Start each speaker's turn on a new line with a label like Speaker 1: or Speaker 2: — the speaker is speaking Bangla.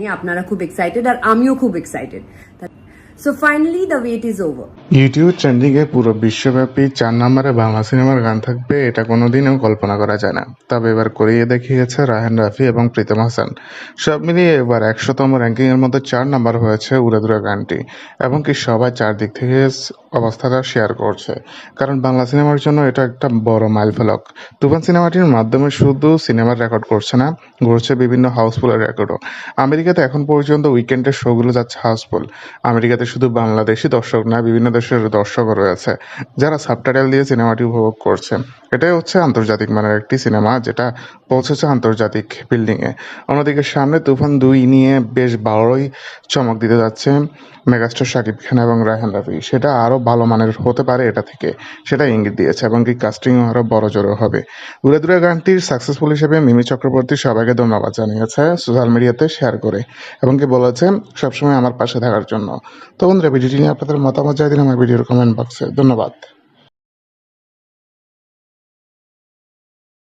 Speaker 1: আপনারা খুব এক্সাইটেড আর আমিও খুব excited so finally the wait is over
Speaker 2: YouTube ট্রেন্ডিংয়ে পুরো বিশ্বব্যাপী চার নম্বরে বাংলা সিনেমার গান থাকবে, এটা কোনো কোনোদিনও কল্পনা করা যায় না। তবে এবার করিয়ে দেখিয়েছে রাহান রাফি এবং প্রীতম হাসান। সব মিলিয়ে এবার একশোতম র্যাঙ্কিংয়ের মধ্যে চার নাম্বার হয়েছে উড়াদুরা গানটি, এবং কি সবাই চারদিক থেকে অবস্থাটা শেয়ার করছে। কারণ বাংলা সিনেমার জন্য এটা একটা বড় মাইলফলক। তুফান সিনেমাটির মাধ্যমে শুধু সিনেমার রেকর্ড করছে না ঘুরছে বিভিন্ন হাউসফুলের রেকর্ডও আমেরিকাতে এখন পর্যন্ত উইকেন্ডের শোগুলো যাচ্ছে হাউসফুল আমেরিকাতে শুধু বাংলাদেশি দর্শক না, বিভিন্ন দেশের দর্শকও রয়েছে, যারা সাবটাইটেল দিয়ে সিনেমাটি উপভোগ করছে এটাই হচ্ছে আন্তর্জাতিক মানের একটি সিনেমা, যেটা পৌঁছেছে আন্তর্জাতিক বিল্ডিংয়ে। অন্যদিকে সামনে তুফান দুই নিয়ে বেশ ভালোই চমক দিতে যাচ্ছে মেগাস্টার শাকিব খান এবং রায়হান রাফি। সেটা আরও ভালো মানের হতে পারে এটা থেকে, সেটা ইঙ্গিত দিয়েছে এবং কি কাস্টিংও আরও বড় জোরও হবে। উড়ে দূরে গানটির সাকসেসফুল হিসেবে মিমি চক্রবর্তী সবাইকে ধন্যবাদ জানিয়েছে, সোশ্যাল মিডিয়াতে শেয়ার করে। এবং কি বলেছে, সবসময় আমার পাশে থাকার জন্য। তো বন্ধুরা ভিডিওটি নিয়ে আপনাদের মতামত জানিয়ে দিন আমার ভিডিওর কমেন্ট বক্সে ধন্যবাদ।